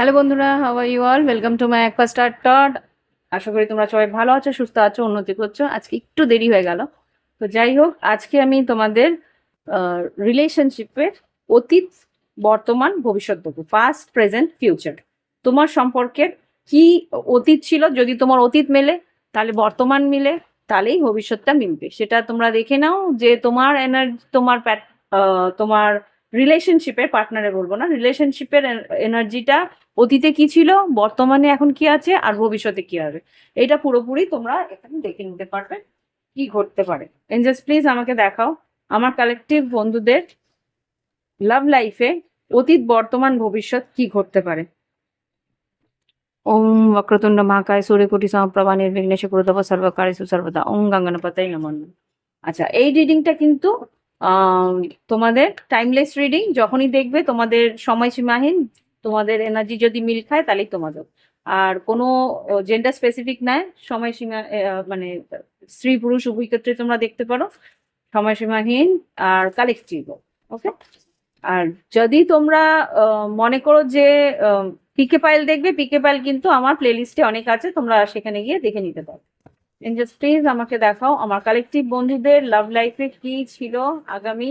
Hello বন্ধুরা আর you all welcome to my একপা star টড আশা করি তোমরা সবাই ভালো আছো, সুস্থ আছো, উন্নতি করছ। আজকে একটু দেরি হয়ে গেল। তো যাই হোক, আজকে আমি তোমাদের রিলেশনশিপের অতীত, বর্তমান, ভবিষ্যৎ দেবো পাস্ট প্রেজেন্ট ফিউচার তোমার সম্পর্কের কি অতীত ছিল? যদি তোমার অতীত মেলে, তাহলে বর্তমান মিলে, তাহলেই ভবিষ্যৎটা মিলবে। সেটা তোমরা দেখে নাও যে তোমার এনার্জি তোমার তোমার রিলেশনশিপের পার্টনারে বলব না। রিলেশনশিপের এনার্জিটা অতীতে কি ছিল, বর্তমানে এখন কি আছে, আর ভবিষ্যতে কি হবে? এটা পুরোপুরি তোমরা এখানে দেখে নিতে পারবে, কি ঘটতে পারে। এঞ্জেলস প্লিজ আমাকে দেখাও। আমার কালেকটিভ বন্ধুদের লাভ লাইফে অতীত, বর্তমান, ভবিষ্যৎ কি ঘটতে পারে? ওম বক্রতুণ্ড মহাকায় সূর্যকোটি সমপ্রভা নির্বিঘ্নেশ পুরোদব সর্বকারী সুসর্বদা। ওম গঙ্গনপতাই নমন আচ্ছা এই রিডিংটা কিন্তু তোমাদের টাইমলেস রিডিং যখনই দেখবে তোমাদের সময়সীমাহীন তোমাদের এনার্জি যদি মিল খায়, তাহলেই তোমাদের। আর কোনো জেন্ডার স্পেসিফিক নয় সময়সীমা মানে স্ত্রী, পুরুষ, উভয় ক্ষেত্রে তোমরা দেখতে পারো। সময়সীমাহীন আর কালেকটিভ ওকে আর যদি তোমরা মনে করো যে পিকে পাইল দেখবে, পিকে পাইল কিন্তু আমার প্লেলিস্টে অনেক আছে। তোমরা সেখানে গিয়ে দেখে নিতে পারো। প্লিজ আমাকে দেখাও, আমার কালেকটিভ বন্ধুদের লাভ লাইফে কি ছিল আগামী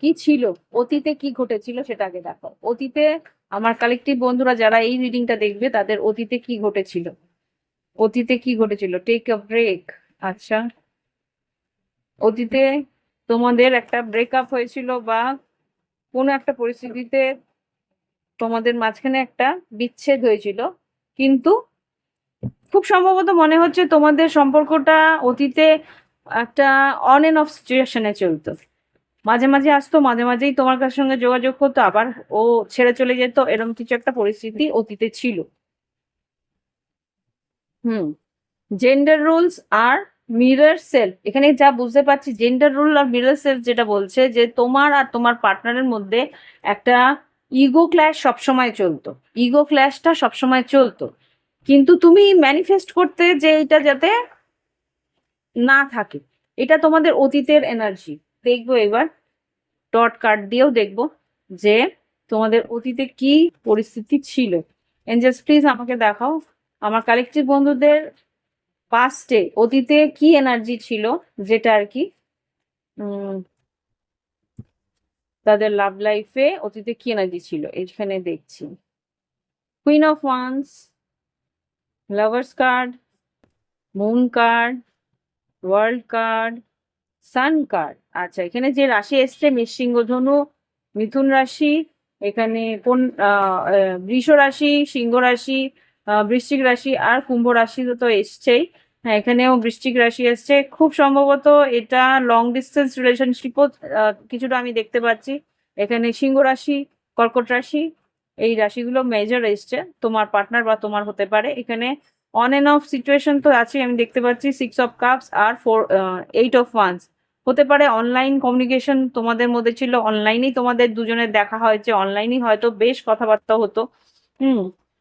কি ছিল? অতীতে কি ঘটেছিল সেটা আগে দেখাও অতীতে আমার কালেকটিভ বন্ধুরা যারা এই রিডিংটা দেখবে, তাদের অতীতে কি ঘটেছিল? অতীতে কি ঘটেছিল? টেক আ ব্রেক আচ্ছা। অতীতে তোমাদের একটা ব্রেকআপ হয়েছিল বা কোনো একটা পরিস্থিতিতে তোমাদের মাঝখানে একটা বিচ্ছেদ হয়েছিল। কিন্তু খুব সম্ভবত মনে হচ্ছে তোমাদের সম্পর্কটা অতীতে একটা অন এন্ড অফ সিচুয়েশনে চলতো। মাঝে মাঝে আসতো, মাঝে মাঝেই তোমার কাছে সঙ্গে যোগাযোগ করতো, আবার ও ছেড়ে চলে যেত এরকম কিছু একটা পরিস্থিতি অতীতে ছিল। হুম জেন্ডার রুলস আর মিরর সেলফ এখানে যা বুঝতে পারছি জেন্ডার রুল আর মিরর সেলফ যেটা বলছে, যে তোমার আর তোমার পার্টনারের মধ্যে একটা ইগো ক্ল্যাশ সবসময় চলতো। ইগো ক্ল্যাশটা সবসময় চলতো। কিন্তু তুমি ম্যানিফেস্ট করতে যে এটা যাতে না থাকে, এটা তোমাদের অতীতের এনার্জি দেখব এবার ডট কার্ড দিয়েও দেখব যে তোমাদের অতীতে কি পরিস্থিতি ছিল। এঞ্জেলস প্লিজ আমাকে দেখাও। আমার কালেকটিভ বন্ধুদের পাস্টে অতীতে কি এনার্জি ছিল যেটা আর কি তাদের লাভ লাইফে অতীতে কি এনার্জি ছিল এখানে দেখছি। Queen of wands lovers card moon card world card sun card আচ্ছা এখানে যে রাশি এসছে মৃৎসিংহ ধনু মিথুন রাশি, এখানে কোন বৃষ রাশি, সিংহ রাশি বৃশ্চিক রাশি আর কুম্ভ রাশি তো এসছেই। হ্যাঁ এখানেও বৃশ্চিক রাশি এসছে। খুব সম্ভবত এটা লং ডিস্টেন্স রিলেশনশিপও কিছুটা আমি দেখতে পাচ্ছি। এখানে সিংহ রাশি, কর্কট রাশি, এই রাশিগুলো মেজর এসছে। তোমার পার্টনার বা তোমার হতে পারে। এখানে অন এন্ড অফ সিচুয়েশন তো আছে আমি দেখতে পাচ্ছি। সিক্স অফ কাপস আর ফোর এইট অফ ওয়ান্স হতে পারে অনলাইন কমিউনিকেশন তোমাদের মধ্যে ছিল অনলাইনেই তোমাদের দুজনের দেখা হয়েছে অনলাইনেই হয়তো বেশ কথাবার্তা হতো। হুম,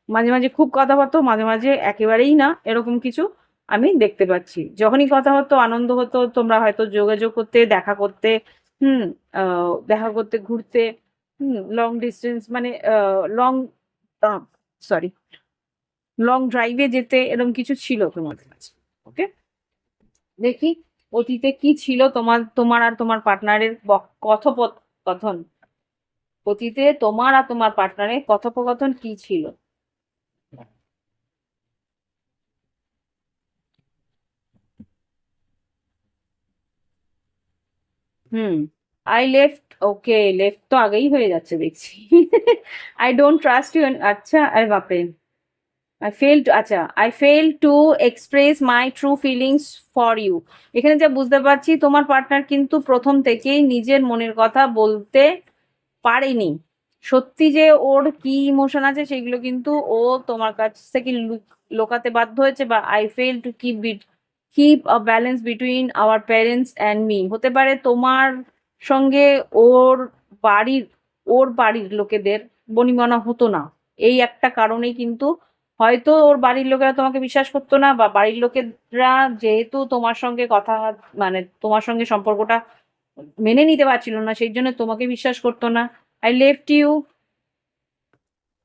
মাঝে মাঝে খুব কথাবার্তা মাঝে মাঝে একেবারেই না, এরকম কিছু আমি দেখতে পাচ্ছি। যখনই কথা হতো, আনন্দ হতো, তোমরা হয়তো যোগাযোগ করতে, দেখা করতে, হুম দেখা করতে, ঘুরতে, হুম লং ডিস্টেন্স মানে লং সরি লং ড্রাইভে যেতে, এরকম কিছু ছিল তোমাদের কাছে ওকে দেখি। অতীতে কি ছিল তোমার তোমার আর তোমার পার্টনারের কথোপকথন? অতীতে তোমার আর তোমার পার্টনারের কথোপকথন কি ছিল? হুম আই লেফট ওকে লেফট তো আগেই হয়ে যাচ্ছে দেখছি। আই ডোন্ট ট্রাস্ট ইউ আচ্ছা আরে বাপরে। আই ফেল টু আচ্ছা I fail to express my true feelings for you এখানে যা বুঝতে পারছি, তোমার পার্টনার কিন্তু প্রথম থেকেই নিজের মনের কথা বলতে পারেনি। সত্যি যে ওর কি ইমোশন আছে, সেগুলো কিন্তু ও তোমার কাছ থেকে লুক- লোকাতে বাধ্য হয়েছে বা I fail to keep bit keep a balance between our parents and me হতে পারে তোমার সঙ্গে ওর বাড়ির ওর বাড়ির লোকেদের বনিবনা হতো না। এই একটা কারণেই কিন্তু হয়তো ওর বাড়ির লোকেরা তোমাকে বিশ্বাস করতো না, বা বাড়ির লোকেরা যেহেতু তোমার সঙ্গে কথা মানে তোমার সঙ্গে সম্পর্কটা মেনে নিতে পারছিল না, সেই জন্য তোমাকে বিশ্বাস করতো না। I left you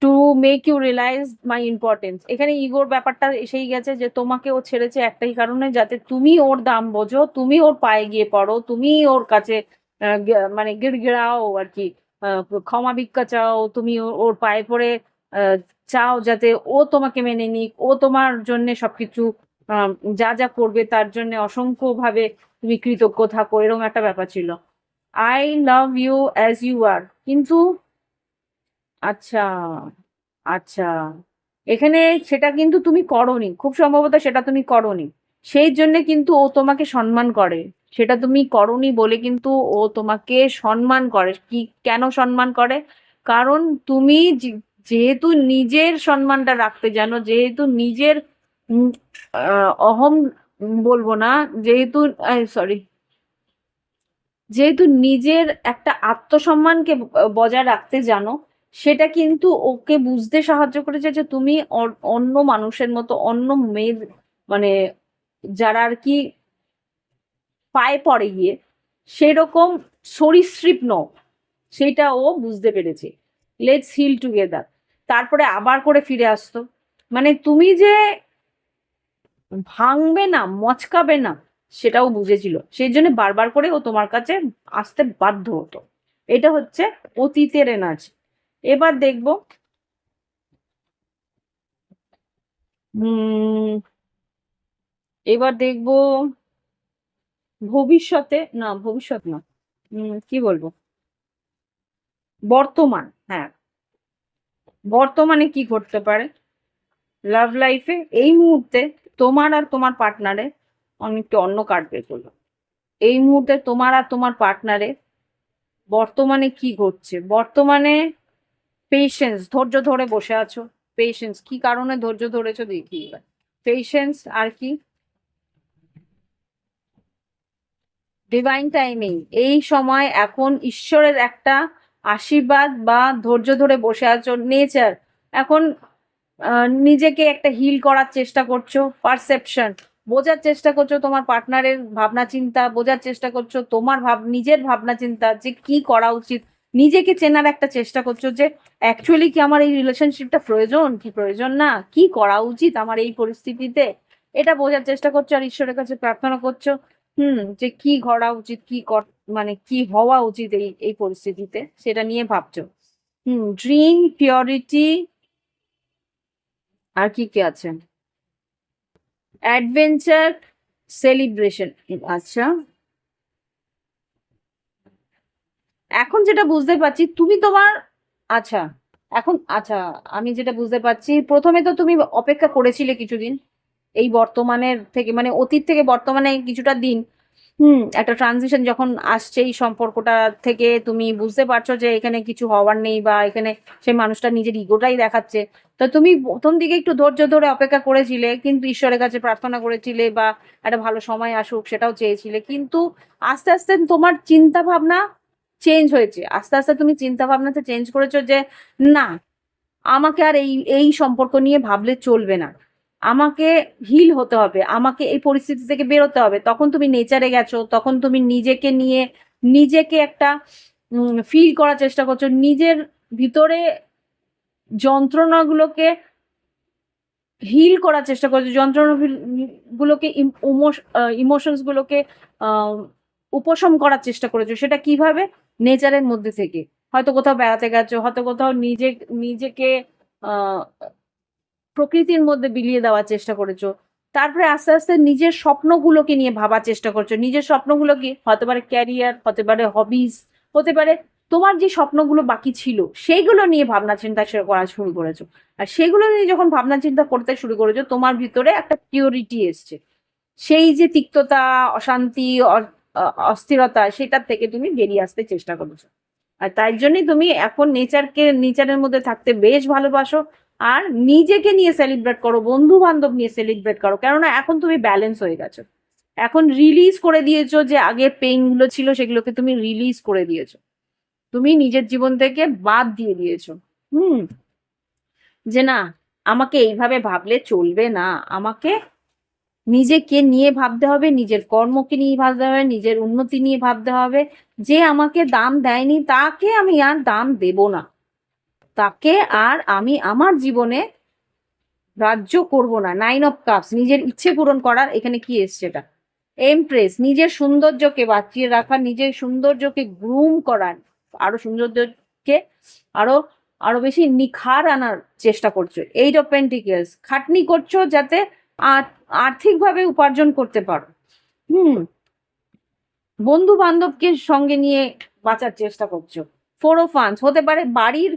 to make you realise my importance এখানে ইগোর ব্যাপারটা এসেই গেছে যে তোমাকে ও ছেড়েছে একটাই কারণে, যাতে তুমি ওর দাম বোঝো, তুমি ওর পায়ে গিয়ে পড়ো, তুমি ওর কাছে মানে গিড়গিড়াও আর কি ক্ষমা ভিক্ষা চাও, তুমি ওর পায়ে পড়ে চাও যাতে ও তোমাকে মেনে নিক, ও তোমার জন্য সবকিছু যা যা করবে তার জন্য অসংখ্য ভাবে তুমি কৃতজ্ঞ থাকো, এরকম একটা ব্যাপার ছিল। I love you as you are কিন্তু আচ্ছা আচ্ছা এখানে সেটা কিন্তু তুমি করনি, খুব সম্ভবত সেটা তুমি করনি। সেই জন্য কিন্তু ও তোমাকে সম্মান করে। সেটা তুমি করনি বলে কিন্তু ও তোমাকে সম্মান করে। কি, কেন সম্মান করে? কারণ তুমি যেহেতু নিজের সম্মানটা রাখতে জানো, যেহেতু নিজের অহম বলব না, যেহেতু সরি যেহেতু নিজের একটা আত্মসম্মানকে বজায় রাখতে জানো, সেটা কিন্তু ওকে বুঝতে সাহায্য করেছে যে তুমি অন্য মানুষের মতো, অন্য মেয়ের মানে যারা আর কি পায়ে পড়ে গিয়ে সেরকম সরীসৃপ নও, সেটা ও বুঝতে পেরেছে। লেটস হিল টুগেদার তারপরে আবার করে ফিরে আসতো। মানে তুমি যে ভাঙবে না, মচকাবে না, সেটাও বুঝেছিল। সেই জন্য বারবার করে ও তোমার কাছে আসতে বাধ্য হতো। এটা হচ্ছে অতীতের এনার্জি। এবার দেখব। এবার দেখব ভবিষ্যতে, না, ভবিষ্যৎ না কি বলব? বর্তমান হ্যাঁ। বর্তমানে কি ঘটতে পারে? লাভ লাইফে এই মুহূর্তে তোমার আর তোমার পার্টনারে অনেকটা অন্য কার্ড করল এই মুহূর্তে তোমার আর তোমার পার্টনারে বর্তমানে কি ঘটছে? বর্তমানে পেশেন্স ধৈর্য ধরে বসে আছো। পেশেন্স কি কারণে ধৈর্য ধরেছো দেখি পেশেন্স আর কি? ডিভাইন টাইমিং এই সময় এখন ঈশ্বরের একটা আশীর্বাদ বা ধৈর্য ধরে বসে আছো নেচার এখন নিজেকে একটা হিল করার চেষ্টা করছ পারসেপশন বোঝার চেষ্টা করছ তোমার পার্টনারের ভাবনা চিন্তা, বোঝার চেষ্টা করছ তোমার ভাব, নিজের ভাবনা চিন্তা যে কি করা উচিত। নিজেকে চেনার একটা চেষ্টা করছ যে অ্যাকচুয়ালি কি আমার এই রিলেশনশিপটা প্রয়োজন? কি প্রয়োজন না? কি করা উচিত আমার এই পরিস্থিতিতে? এটা বোঝার চেষ্টা করছ আর ঈশ্বরের কাছে প্রার্থনা করছ, হুম, যে কি করা উচিত, কি কর মানে কি হওয়া উচিত এই এই পরিস্থিতিতে? সেটা নিয়ে ভাবছ? হুম ড্রিম পিওরিটি আর কি কি আছে? অ্যাডভেঞ্চার সেলিব্রেশন আচ্ছা। এখন যেটা বুঝতে পারছি, তুমি তোমার আচ্ছা এখন আচ্ছা আমি যেটা বুঝতে পারছি, প্রথমে তো তুমি অপেক্ষা করেছিলে কিছুদিন, এই বর্তমানের থেকে মানে অতীত থেকে বর্তমানে কিছুটা দিন হুম, একটা ট্রানজিশন যখন আসছে এই সম্পর্কটা থেকে, তুমি বুঝতে পারছ যে এখানে কিছু হওয়ার নেই বা এখানে সেই মানুষটা নিজের ইগোটাই দেখাচ্ছে। তো তুমি প্রথম দিকে একটু ধৈর্য ধরে অপেক্ষা করেছিলে, কিন্তু ঈশ্বরের কাছে প্রার্থনা করেছিলে বা একটা ভালো সময় আসুক সেটাও চেয়েছিলে। কিন্তু আস্তে আস্তে তোমার চিন্তা ভাবনা চেঞ্জ হয়েছে। আস্তে আস্তে তুমি চিন্তা ভাবনাতে চেঞ্জ করেছ যে, না, আমাকে আর এই এই সম্পর্ক নিয়ে ভাবলে চলবে না। আমাকে হিল হতে হবে, আমাকে এই পরিস্থিতি থেকে বেরোতে হবে। তখন তুমি নেচারে গেছো, তখন তুমি নিজেকে নিয়ে, নিজেকে একটা ফিল করার চেষ্টা করছ। নিজের ভিতরে যন্ত্রণাগুলোকে হিল করার চেষ্টা করছ। যন্ত্রণা গুলোকে ইমোশনস গুলোকে উপশম করার চেষ্টা করেছ। সেটা কীভাবে? নেচারের মধ্যে থেকে। হয়তো কোথাও বেড়াতে গেছো, হয়তো কোথাও নিজে, নিজেকে প্রকৃতির মধ্যে বিলিয়ে দেওয়ার চেষ্টা করেছ। তারপরে আস্তে আস্তে নিজের স্বপ্নগুলোকে নিয়ে ভাবার চেষ্টা করছ। নিজের স্বপ্নগুলো কি হতে পারে ক্যারিয়ার হতে পারে হবিজ হতে পারে তোমার যে স্বপ্নগুলো বাকি ছিল, সেইগুলো নিয়ে ভাবনা চিন্তা করা শুরু করেছ। আর সেগুলো নিয়ে যখন ভাবনা চিন্তা করতে শুরু করেছ, তোমার ভিতরে একটা পিওরিটি এসছে। সেই যে তিক্ততা, অশান্তি অস্থিরতা, সেটার থেকে তুমি বেরিয়ে আসতে চেষ্টা করেছ। আর তাই জন্যই তুমি এখন নেচারকে নেচারের মধ্যে থাকতে বেশ ভালোবাসো। আর নিজেকে নিয়ে সেলিব্রেট করো বন্ধু বান্ধব নিয়ে সেলিব্রেট করো। কেননা এখন তুমি ব্যালেন্স হয়ে গেছো। এখন রিলিজ করে দিয়েছ যে আগে পেইনগুলো ছিল সেগুলোকে তুমি রিলিজ করে দিয়েছ। তুমি নিজের জীবন থেকে বাদ দিয়ে দিয়েছ। হুম। যে না, আমাকে এইভাবে ভাবলে চলবে না। আমাকে নিজেকে নিয়ে ভাবতে হবে, নিজের কর্মকে নিয়ে ভাবতে হবে, নিজের উন্নতি নিয়ে ভাবতে হবে। যে আমাকে দাম দেয়নি, তাকে আমি আর দাম দেব না। তাকে আর আমি আমার জীবনে রাজ্য করব না। নাইন অফ কাপস নিজের ইচ্ছে পূরণ করার এখানে কি এসছে এটা? এমপ্রেস নিজের সৌন্দর্যকে বাঁচিয়ে রাখা, নিজের সৌন্দর্যকে গ্রুম করার, আরও সৌন্দর্যকে আরও আরও বেশি নিখার আনার চেষ্টা করছ। এইট অফ পেন্টিকেলস খাটনি করছ যাতে আর্থিকভাবে উপার্জন করতে পারো। হুম বন্ধু বান্ধবকে সঙ্গে নিয়ে বাঁচার চেষ্টা করছ। ফোর ফান্স হতে পারে বাড়ির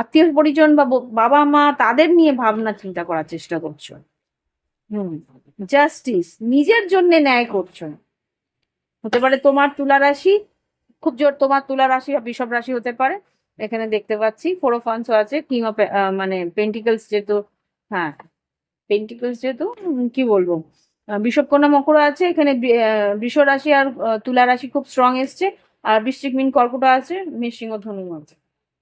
আত্মীয় পরিজন বা বাবা মা তাদের নিয়ে ভাবনা চিন্তা করার চেষ্টা করছ? হুম জাস্টিস নিজের জন্য ন্যায় করছ। হতে পারে তোমার তুলা রাশি, খুব জোর তোমার তুলা রাশি বা বিষব রাশি হতে পারে। এখানে দেখতে পাচ্ছি ফোর ও ফান্সও আছে কিং অফ মানে পেন্টিকলস যেহেতু হ্যাঁ পেন্টিকলস যেহেতু কি বলব? বিষবকন্যা মকর আছে, এখানে বৃষ রাশি আর তুলা রাশি খুব স্ট্রং এসছে। আর বৃশ্চিক মিন কর্কট আছে মিশিং ও ধনু আছে।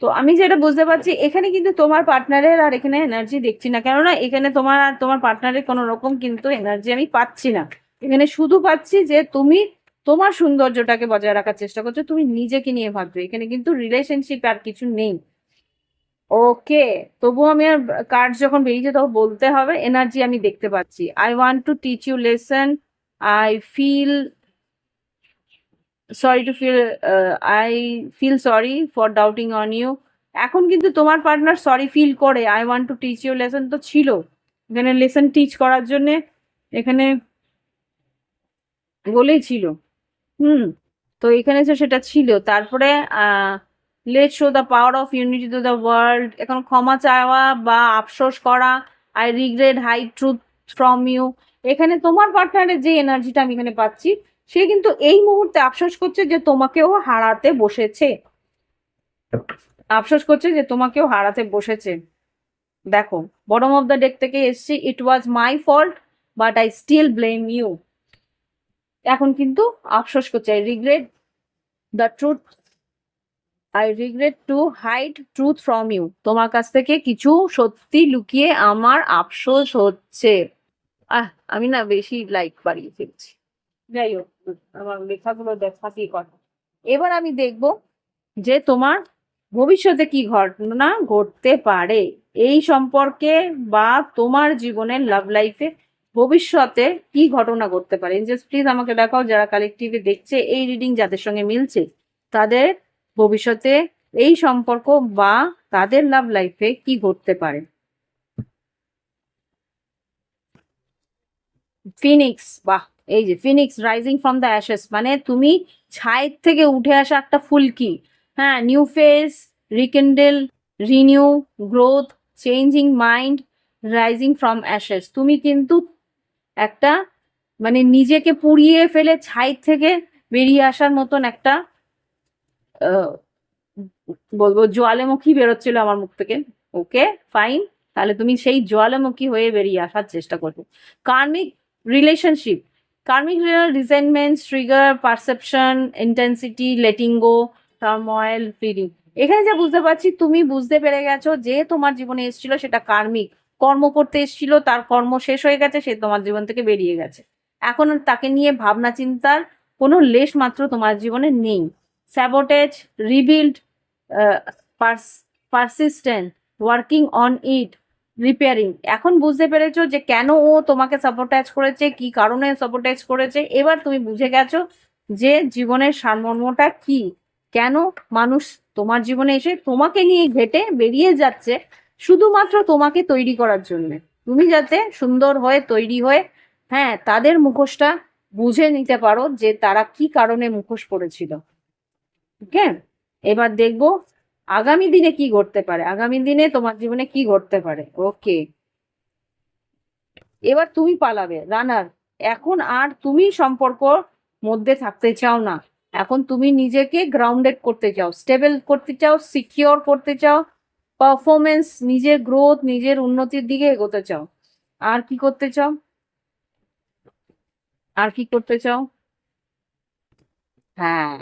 তো আমি যেটা বুঝতে পারছি, এখানে কিন্তু তোমার পার্টনারের আর এখানে এনার্জি দেখছি না। কেননা এখানে তোমার আর তোমার পার্টনারের কোনো রকম কিন্তু এনার্জি আমি পাচ্ছি না। এখানে শুধু পাচ্ছি যে তুমি তোমার সৌন্দর্যটাকে বজায় রাখার চেষ্টা করছ, তুমি নিজেকে নিয়ে ভাবছ। এখানে কিন্তু রিলেশনশিপ আর কিছু নেই। ওকে তবু আমি আর কার্ড যখন বেরিয়েছে তখন বলতে হবে এনার্জি আমি দেখতে পাচ্ছি। I want to teach you lesson I feel sorry to feel I feel sorry for doubting on you এখন কিন্তু তোমার পার্টনার সরি ফিল করে। I want to teach you lesson তো ছিল। এখানে লেসন টিচ করার জন্যে এখানে বলেই ছিল। হুম, তো এখানে তো সেটা ছিল। তারপরে let show the power of unity to the world এখন ক্ষমা চাওয়া বা আফসোস করা। I regret hide truth from you এখানে তোমার পার্টনারের যে এনার্জিটা আমি এখানে পাচ্ছি সে কিন্তু এই মুহূর্তে আফসোস করছে যে তোমাকেও হারাতে বসেছে। আফসোস করছে যে তোমাকেও হারাতে বসেছে। দেখো বটম অফ দ্য ডেক থেকে এসছি। It was my fault but I still blame you এখন কিন্তু আফসোস করছে। I regret the truth I regret to hide truth from you তোমার কাছ থেকে কিছু সত্যি লুকিয়ে আমার আফসোস হচ্ছে। আহ, আমি না বেশি লাইক বাড়িয়ে ফেলছি। যাই হোক, আমার লেখাগুলো দেখাতেই কথা এবার আমি দেখব যে তোমার ভবিষ্যতে কি ঘটনা ঘটতে পারে। এই সম্পর্কে বা তোমার জীবনের লাভ লাইফে ভবিষ্যতে কি ঘটনা ঘটতে পারে। এঞ্জেলস প্লিজ আমাকে দেখাও, যারা কালেকটিভে দেখছে, এই রিডিং যাদের সঙ্গে মিলছে, তাদের ভবিষ্যতে এই সম্পর্ক বা তাদের লাভ লাইফে কি ঘটতে পারে। ফিনিক্স বাহ! এই যে phoenix rising from the ashes মানে তুমি ছায়ের থেকে উঠে আসা একটা ফুলকি হ্যাঁ new face rekindle renew growth changing mind rising from ashes তুমি কিন্তু একটা মানে নিজেকে পুড়িয়ে ফেলে ছাই থেকে বেরিয়ে আসার মতন একটা বলব জোয়ালামুখী বেরোচ্ছিল আমার মুখ থেকে। Okay, fine. তাহলে তুমি সেই জোয়ালামুখী হয়ে বেরিয়ে আসার চেষ্টা করবে। Karmic relationship. Karmic resentment trigger perception intensity letting go turmoil feeling এখানে যা বুঝতে পারছি, তুমি বুঝতে পেরে গেছো যে তোমার জীবনে এসেছিল সেটা কার্মিক। কর্ম করতে এসেছিল, তার কর্ম শেষ হয়ে গেছে, সে তোমার জীবন থেকে বেরিয়ে গেছে। এখন তাকে নিয়ে ভাবনা চিন্তার কোনো লেশ মাত্র তোমার জীবনে নেই। Sabotage rebuild persistent working on it repairing এখন বুঝতে পেরেছ যে কেন ও তোমাকে সাপোর্টাইজ করেছে, কি কারণে সাপোর্টাইজ করেছে? এবার তুমি বুঝে গেছো যে জীবনের সারমর্মটা কি। কেন মানুষ তোমার জীবনে এসে তোমাকে নিয়ে ঘেটে বেরিয়ে যাচ্ছে শুধুমাত্র তোমাকে তৈরি করার জন্য। তুমি যাতে সুন্দর হয়ে, তৈরি হয়ে হ্যাঁ তাদের মুখোশটা বুঝে নিতে পারো যে তারা কি কারণে মুখোশ পড়েছিল ওকে এবার দেখব আগামী দিনে কি ঘটতে পারে? আগামী দিনে তোমার জীবনে কি ঘটতে পারে? ওকে এবার তুমি পালাবে। রানার, এখন আর তুমি সম্পর্ক মধ্যে থাকতে চাও না। এখন তুমি নিজেকে গ্রাউন্ডেড করতে চাও স্টেবল করতে চাও সিকিওর করতে চাও পারফরমেন্স নিজের গ্রোথ নিজের উন্নতির দিকে এগোতে চাও। আর কি করতে চাও? আর কি করতে চাও? হ্যাঁ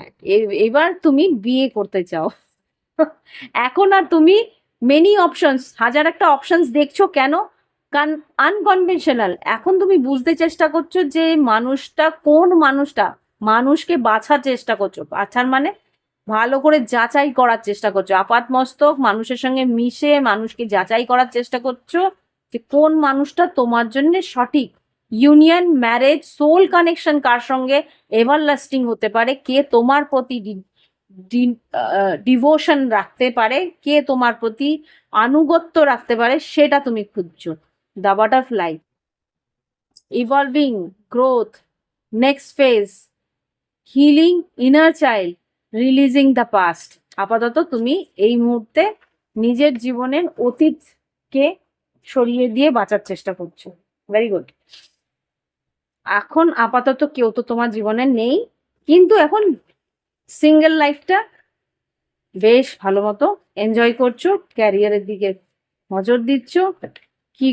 এবার তুমি বিয়ে করতে চাও। এখন আর তুমি মেনি অপশনস হাজার একটা অপশনস দেখছ কেন? আনকনভেনশনাল এখন তুমি বুঝতে চেষ্টা করছ যে মানুষটা কোন মানুষটা? মানুষকে বাছার চেষ্টা করছ। বাছার মানে ভালো করে যাচাই করার চেষ্টা করছ। আপাত মস্তক মানুষের সঙ্গে মিশে মানুষকে যাচাই করার চেষ্টা করছ যে কোন মানুষটা তোমার জন্য সঠিক। ইউনিয়ন ম্যারেজ সোল কানেকশন কার সঙ্গে এভারলাস্টিং হতে পারে? কে তোমার প্রতি ডিভোশন রাখতে পারে, কে তোমার প্রতি আনুগত্য রাখতে পারে সেটা তুমি খুঁজছো। The butterfly evolving growth next phase healing inner child releasing the past আপাতত তুমি এই মুহূর্তে নিজের জীবনের অতীতকে সরিয়ে দিয়ে বাঁচার চেষ্টা করছ। ভেরি গুড এখন আপাতত কেউ তো তোমার জীবনে নেই, কিন্তু এখন সিঙ্গেল লাইফটা বেশ ভালো মতো এনজয় করছ ক্যারিয়ারের দিকে নজর দিচ্ছ। কি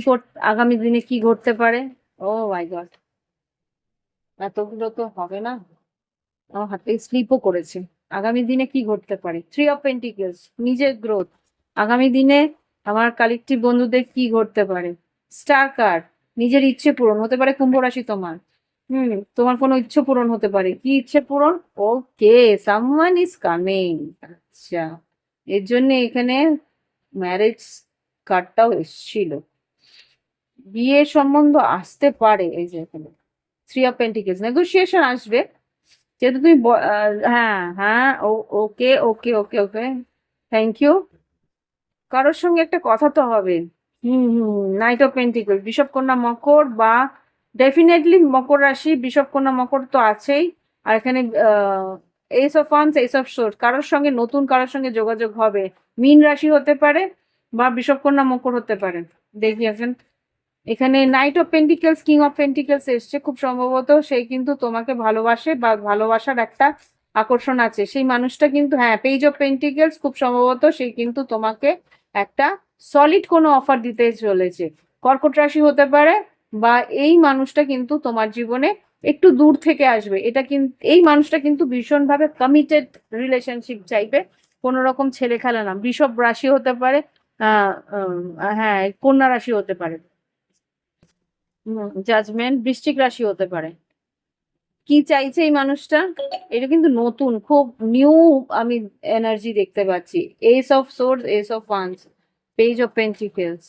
আগামী দিনে কি ঘটতে পারে? ও মাই গড এতগুলো তো হবে না। আমার হাতে স্লিপও করেছে। আগামী দিনে কি ঘটতে পারে? থ্রি অফ পেন্টিকেলস নিজের গ্রোথ আগামী দিনে আমার কালেকটিভ বন্ধুদের কি ঘটতে পারে? স্টার কার্ড নিজের ইচ্ছে পূরণ হতে পারে কুম্ভ রাশি তোমার। হুম, তোমার কোনো ইচ্ছে পূরণ হতে পারে। কি ইচ্ছে পূরণ? ওকে সামওয়ান ইজ কামিং আচ্ছা এর জন্য এখানে ম্যারেজ কার্ডটাও এসেছিল। বিয়ের সম্বন্ধ আসতে পারে, এই যে এখানে থ্রি অফ পেন্টিকেলস নেগোসিয়েশন আসবে। যেহেতু তুমি হ্যাঁ হ্যাঁ ওকে ওকে ওকে ওকে থ্যাংক ইউ কারোর সঙ্গে একটা কথা তো হবে। হুম হুম নাইট অফ পেন্টিকল বিষব কন্যা মকর বা ডেফিনেটলি মকর রাশি বিষব কন্যা মকর তো আছেই। আর এখানে ace of wands ace of swords কারোর সঙ্গে নতুন কারোর সঙ্গে যোগাযোগ হবে। মিন রাশি হতে পারে বা বিষব কন্যা মকর হতে পারে। দেখি এখন। এখানে knight of pentacles king of pentacles এসছে খুব সম্ভবত। সে কিন্তু তোমাকে ভালোবাসে বা ভালোবাসার একটা আকর্ষণ আছে। সেই মানুষটা কিন্তু হ্যাঁ পেজ অফ পেন্টিকেলস খুব সম্ভবত সে কিন্তু তোমাকে একটা সলিড কোনো অফার দিতে চলেছে। কর্কট রাশি হতে পারে বা এই মানুষটা কিন্তু তোমার জীবনে একটু দূর থেকে আসবে। এটা কিন্তু এই মানুষটা কিন্তু ভীষণভাবে কমিটেড রিলেশনশিপ চাইবে কোনো রকম ছেলে খেলা না। বৃষভ রাশি হতে পারে হ্যাঁ কন্যা রাশি হতে পারে। জাজমেন্ট বৃশ্চিক রাশি হতে পারে। কি চাইছে এই মানুষটা? এটা কিন্তু নতুন, খুব নিউ আমি এনার্জি দেখতে পাচ্ছি। Ace of swords ace of wands page of pentacles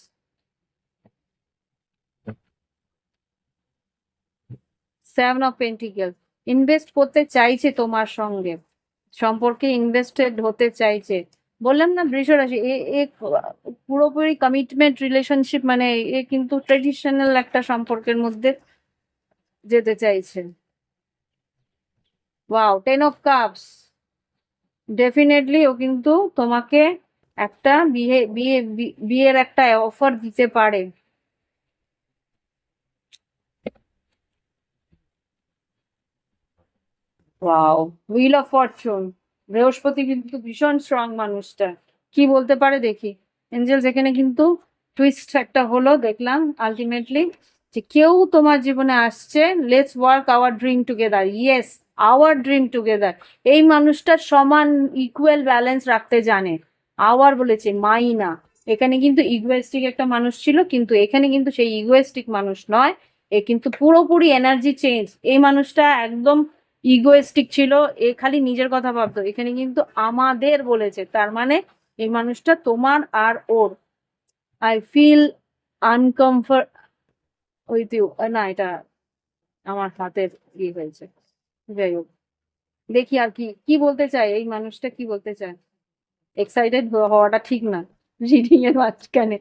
seven of pentacle invest করতে চাইছে তোমার সঙ্গে। সম্পর্কে ইনভেস্টেড হতে চাইছে। বললাম না বৃষ রাশি এ পুরোপুরি কমিটমেন্ট রিলেশনশিপ মানে এ কিন্তু ট্রেডিশনাল একটা সম্পর্কের মধ্যে যেতে চাইছে। Wow ten of cups definitely ও কিন্তু তোমাকে একটা বিয়ে বিয়ে, বিয়ের একটা অফার দিতে পারে। ওয়াও হুইল অফ ফরচুন বৃহস্পতি কিন্তু ভীষণ স্ট্রং মানুষটা। কি বলতে পারে দেখি? এঞ্জেলস এখানে কিন্তু টুইস্ট একটা হলো, দেখলাম আলটিমেটলি যে কেউ তোমার জীবনে আসছে let's work our dream together yes our dream together এই মানুষটা সমান ইকুয়াল ব্যালেন্স রাখতে জানে। আওয়ার বলেছে মাই না। এখানে কিন্তু ইগোয়েস্টিক একটা মানুষ ছিল, কিন্তু এখানে কিন্তু সেই ইগোয়েস্টিক মানুষ নয়। এ কিন্তু পুরোপুরি এনার্জি চেঞ্জ এই মানুষটা একদম ইগোয়েস্টিক ছিল, এ খালি নিজের কথা ভাবতো। এখানে কিন্তু আমাদের বলেছে, তার মানে এই মানুষটা তোমার আর ওর। I feel uncomfort with you না, এটা আমার হাতের ইয়ে হয়েছে। যাই হোক, দেখি আর কি কি বলতে চায়? এই মানুষটা কি বলতে চায়? এক্সাইটেড হওয়াটা ঠিক না রিডিং এর মাঝখানে।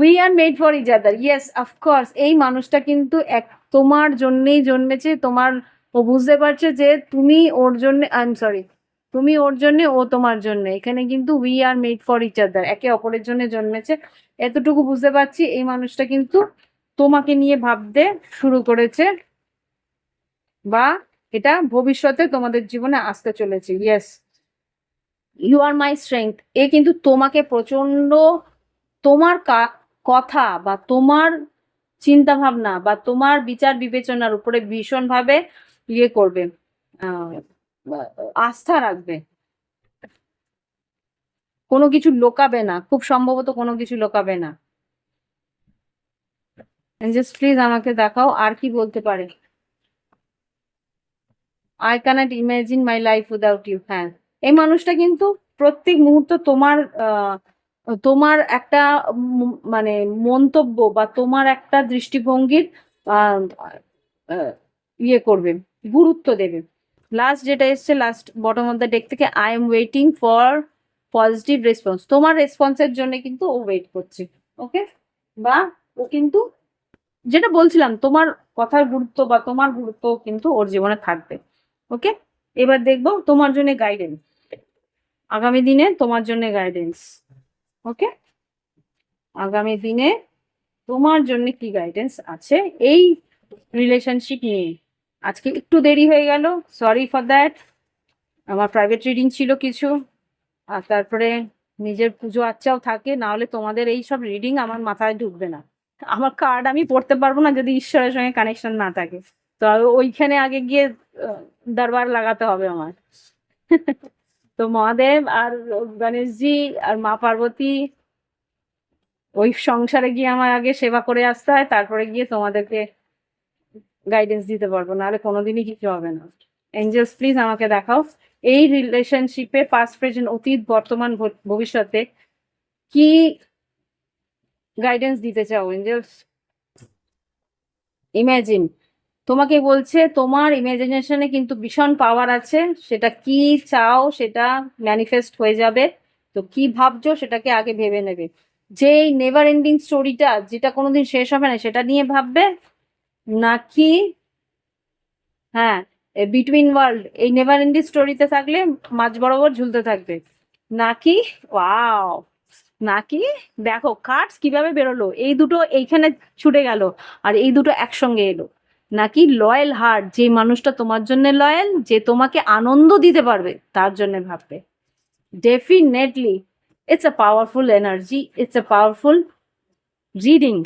We are made for each other yes of course এই মানুষটা কিন্তু এক, তোমার জন্যেই জন্মেছে, তোমার ও বুঝতে পারছে যে তুমি ওর জন্য আই সরি তুমি ওর জন্য, ও তোমার জন্য। এখানে কিন্তু we are made for each other একে অপরের জন্য জন্মেছে। এতটুকু বুঝতে পারছি, এই মানুষটা কিন্তু তোমাকে নিয়ে ভাবতে শুরু করেছে বা এটা ভবিষ্যতে তোমাদের জীবনে আসতে চলেছে। Yes you are my strength এ কিন্তু তোমাকে প্রচণ্ড তোমার কথা বা তোমার চিন্তা ভাবনা বা তোমার বিচার বিবেচনার উপরে ভীষণভাবে ইয়ে করবে আস্থা রাখবে। কোনো কিছু লোকাবে না, খুব সম্ভবত কোনো কিছু লোকাবে না। জাস্ট প্লিজ আমাকে দেখাও আর কি বলতে পারে। I can't imagine my life without you হ্যাঁ। এই মানুষটা কিন্তু প্রত্যেক মুহূর্ত তোমার তোমার একটা মানে মন্তব্য বা তোমার একটা দৃষ্টিভঙ্গির ইয়ে করবে, গুরুত্ব দেবে। লাস্ট যেটা এসছে last bottom of the deck থেকে I am waiting for positive response তোমার রেসপন্সের জন্য কিন্তু ও ওয়েট করছে ওকে বা ও কিন্তু, যেটা বলছিলাম, তোমার কথার গুরুত্ব বা তোমার গুরুত্ব কিন্তু ওর জীবনে থাকবে ওকে এবার দেখব তোমার জন্য গাইডেন্স আগামী দিনে তোমার জন্য গাইডেন্স ওকে আগামী দিনে তোমার জন্য কি গাইডেন্স আছে? এই রিলেশনশিপ নিয়ে। আজকে একটু দেরি হয়ে গেল সরি ফর দ্যাট আমার প্রাইভেট রিডিং ছিল কিছু, আর তারপরে নিজের পুজো আচ্চাও থাকে না হলে তোমাদের এই সব রিডিং আমার মাথায় ঢুকবে না। আমার কার্ড আমি পড়তে পারব না যদি ঈশ্বরের সঙ্গে কানেকশন না থাকে। তো ওইখানে আগে গিয়ে দরবার লাগাতে হবে আমার। তো মহাদেব আর গণেশজি আর মা পার্বতী ওই সংসারে গিয়ে আমার আগে সেবা করে আসতে হয়, তারপরে গিয়ে তোমাদেরকে গাইডেন্স দিতে পারব, নাহলে কোনোদিনই কিছু হবে না। এঞ্জেলস প্লিজ আমাকে দেখাও, এই রিলেশনশিপে পাস্ট প্রেজেন্ট অতীত, বর্তমান ভবিষ্যতে কি গাইডেন্স দিতে চাও এঞ্জেলস ইমাজিন তোমাকে বলছে তোমার ইমাজিনেশনে কিন্তু ভীষণ পাওয়ার আছে, সেটা কি চাও সেটা ম্যানিফেস্ট হয়ে যাবে, তো কি ভাবছ সেটাকে আগে ভেবে নেবে। যে নেভার এন্ডিং স্টোরিটা যেটা কোনোদিন শেষ হবে না, সেটা নিয়ে ভাববে নাকি? হ্যাঁ বিটুইন ওয়ার্ল্ড এই নেভার এন্ডিং স্টোরিতে থাকলে মাঝ বরাবর ঝুলতে থাকবে। নাকি? ওয়াও নাকি? দেখো কার্ডস কীভাবে বেরোলো? এই দুটো এইখানে ছুটে গেল, আর এই দুটো একসঙ্গে এলো। নাকি লয়াল হার্ট যে মানুষটা তোমার জন্য লয়াল যে তোমাকে আনন্দ দিতে পারবে, তার জন্য ভাববে। Definitely it's a powerful energy it's a powerful reading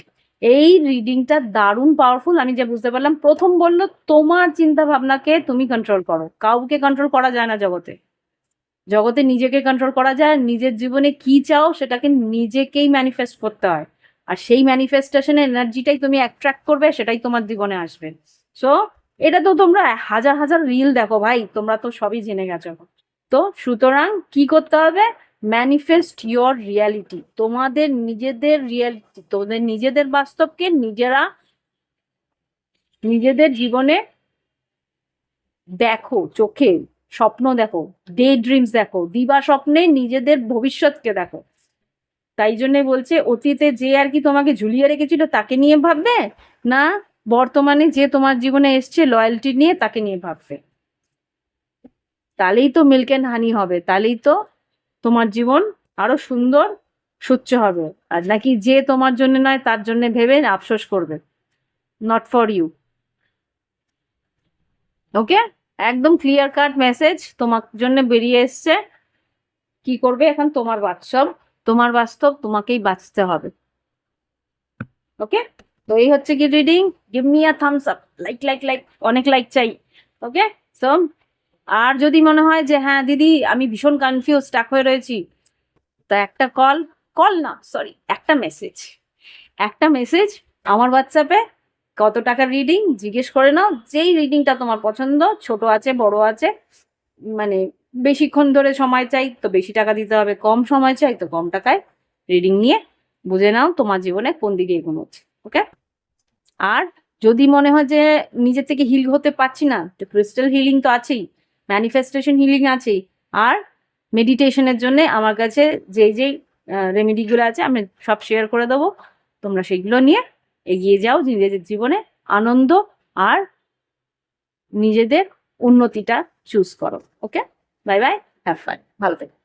এই রিডিংটা দারুণ পাওয়ারফুল আমি যে বুঝতে পারলাম, প্রথম বলল, তোমার চিন্তা ভাবনাকে তুমি কন্ট্রোল করো। কাউকে কন্ট্রোল করা যায় না জগতে। জগতে নিজেকে কন্ট্রোল করা যায়, নিজের জীবনে কি চাও সেটাকে নিজেকেই ম্যানিফেস্ট করতে হয়। আর সেই ম্যানিফেস্টেশনের এনার্জিটাই তুমি অ্যাট্রাক্ট করবে, সেটাই তোমার জীবনে আসবে। সো এটা তো তোমরা হাজার হাজার রিল দেখো ভাই, তোমরা তো সবই জেনে গেছো। তো সুতরাং কি করতে হবে? ম্যানিফেস্ট ইয়োর রিয়ালিটি তোমাদের নিজেদের রিয়ালিটি তোমাদের নিজেদের বাস্তবকে নিজেরা নিজেদের জীবনে দেখো, চোখে স্বপ্ন দেখো ডে ড্রিমস দেখো, দিবা স্বপ্নে নিজেদের ভবিষ্যৎকে দেখো। তাই জন্য বলছে, অতীতে যে আর কি তোমাকে ঝুলিয়ে রেখেছিল তাকে নিয়ে ভাববে না বর্তমানে যে তোমার জীবনে এসছে লয়্যালটি নিয়ে তাকে নিয়ে ভাববে? তাহলেই তো মিল্ক অ্যান্ড হানি হবে, তাহলেই তো তোমার জীবন আরও সুন্দর, সুচ্ছ হবে। আর নাকি যে তোমার জন্য নয়, তার জন্য ভেবে আফসোস করবে। নট ফর ইউ ওকে একদম ক্লিয়ার কাট মেসেজ তোমার জন্য বেরিয়ে এসছে। কি করবে এখন? তোমার বাস্তব তোমার বাস্তব তোমাকেই বাঁচতে হবে। ওকে তো এই হচ্ছে কি reading give me a thumbs up like like like অনেক লাইক চাই। ওকে সো আর যদি মনে হয় যে হ্যাঁ দিদি, আমি ভীষণ কনফিউজ স্টাক হয়ে রয়েছি, তা একটা কল কল না সরি একটা মেসেজ একটা মেসেজ আমার হোয়াটসঅ্যাপে কত টাকার রিডিং জিজ্ঞেস করে নাও, যেই রিডিংটা তোমার পছন্দ, ছোট আছে, বড় আছে মানে বেশিক্ষণ ধরে সময় চাই, তো বেশি টাকা দিতে হবে, কম সময় চাই, তো কম টাকায় রিডিং নিয়ে বুঝে নাও তোমার জীবনে কোন দিকে এগোনো হচ্ছে ওকে আর যদি মনে হয় যে, নিজের থেকে হিল হতে পারছি না, তো ক্রিস্টাল হিলিং তো আছেই ম্যানিফেস্টেশন হিলিং আছেই। আর মেডিটেশনের জন্য আমার কাছে যেই যেই রেমেডিগুলো আছে, আমি সব শেয়ার করে দেবো। তোমরা সেগুলো নিয়ে এগিয়ে যাও নিজেদের জীবনে আনন্দ আর নিজেদের উন্নতিটা চুজ করো okay bye bye have fun ভালো থেকো।